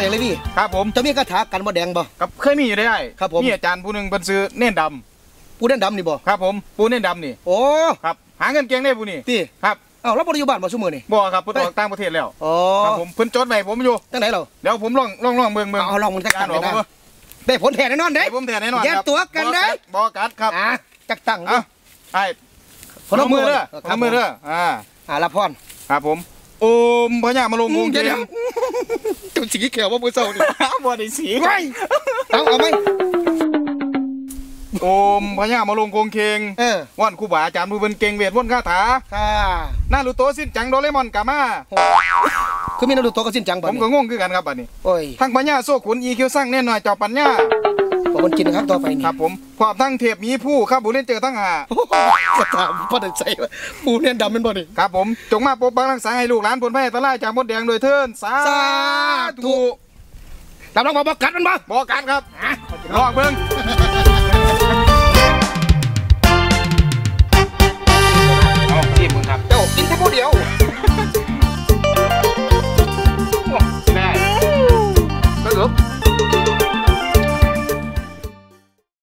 เลยเลยพี่ครับผมจะมีคาถากันมดแดงบ่กับเคยมีอยู่ได้ไอ้ครับผมมีอาจารย์ผู้หนึ่งเป็นซื้อเน่นดปูเด่นดำนี่บ่ำครับผมปูเน่นดำนี่โอ้ครับหาเงินเก่งได้ผู้นี่พี่ครับเอ้าเราบ่ได้อยู่บ้านบ่ซุมื้อนี่บ่ครับเพิ่นออกต่างประเทศแล้วอ๋อครับผมเพิ่นจดไว้ผมอยู่จังไหนเราเดี๋ยวผมลองลองลองเบิ่งเบิ่งเอาลองมันจักกาตั้รงออกเลยมานะได้ผลแท้แน่นอนเด้ให้ผมแทนแน่นอนแยกครับตัวกันได้บ่กัดครับอะจักตั้งเอ้าไอ้พนมมือเด้อครับพนมมือเด้ออ่าอ่าละพรครับผม โอมพญามาลงวงเดี๋ยวเทีเดี๋ยยวมจุดสีเขียวว่ามือเศร้านี่บ่ได้สีไว้เอาเอาไหมโอมพญามาลงโกงเคงเออว่านครูบาอาจารย์ผู้เป็นเก่งเวทมนต์คาถาค่ะนารูโตะสิ้นจังโดเรมอนกามาคือมีนารูโตะกับสิ้นจังผบ่มนี่ก็งงคือกันครับบัดนี้โอ้ยทั้งพญาโซขุนอีคิวสร้างแน่นอนเจ้าปัญญา บคุกินนะครับต่อไปนี่ครับผมความทั้งเทปมีผู้ครับผมเล่นเจอทั้งหาสถามพ่อดันใจปูเนี่นดำเป็นบ่นี่ครับผมจงมาปกปังรักษาให้ลูกหลานผลแพ้ตะไลจากมดแดงโดยเทินสาธุตามน้องบอกกัดมันบ่บอกกัดครับลองเบิ่งเอาที่มึงครัเจ้ากินแค่ผู้เดียว